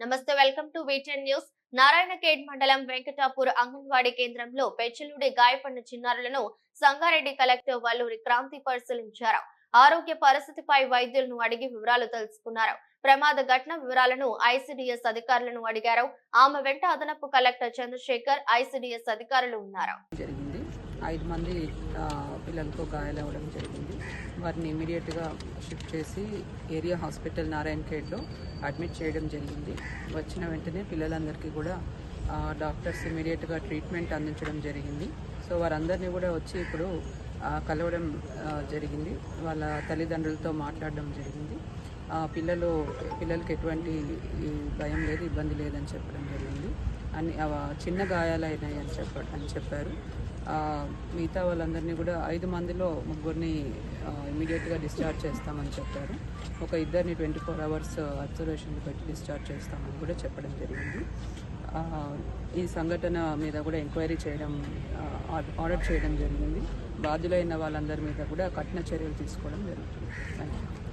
నమస్తే welcome to V ten news. Narayankhed మండలం వెంకటాపూర్ అంగన్వాడీ కేంద్రంలో పెచ్చులుడి గాయపడిన చిన్నారులను సంగారెడ్డి కలెక్టర్ వల్లూరి క్రాంతి పరిశీలించారు. ఆరోగ్య పరిస్థితిపై వైద్యులను అడిగి వివరాలు తెలుసుకున్నారు. ప్రమాద ఘటన వివరాలను ఐసిడిఎస్ అధికారులను అడిగారు. ఆమె వెంట అదనపు కలెక్టర్ చంద్రశేఖర్ ఐసిడిఎస్ అధికారులు ఉన్నారు. ఐదు మంది ఆ, పిల్లలకు గాయాలవ్వడం జరిగింది. వారిని ఇమీడియట్గా షిఫ్ట్ చేసి ఏరియా హాస్పిటల్ నారాయణ ఖేడ్లో అడ్మిట్ చేయడం జరిగింది. వచ్చిన వెంటనే పిల్లలందరికీ కూడా డాక్టర్స్ ఇమీడియట్గా ట్రీట్మెంట్ అందించడం జరిగింది. సో వారందరినీ కూడా వచ్చి ఇప్పుడు కలవడం జరిగింది. వాళ్ళ తల్లిదండ్రులతో మాట్లాడడం జరిగింది. పిల్లలు పిల్లలకి ఎటువంటి భయం లేదు ఇబ్బంది లేదని చెప్పడం జరిగింది. అన్ని చిన్న గాయాలైనాయి అని చెప్ప అని చెప్పారు. మిగతా వాళ్ళందరినీ కూడా ఐదు మందిలో ముగ్గురిని ఇమీడియట్గా డిశ్చార్జ్ చేస్తామని చెప్పారు. ఒక ఇద్దరిని ట్వంటీ ఫోర్ అవర్స్ అబ్జర్వేషన్లు పెట్టి డిశ్చార్జ్ చేస్తామని కూడా చెప్పడం జరిగింది. ఈ సంఘటన మీద కూడా ఎంక్వైరీ చేయడం ఆర్డర్ చేయడం జరిగింది. బాధ్యులైన వాళ్ళందరి మీద కూడా కఠిన చర్యలు తీసుకోవడం జరుగుతుంది. Thank you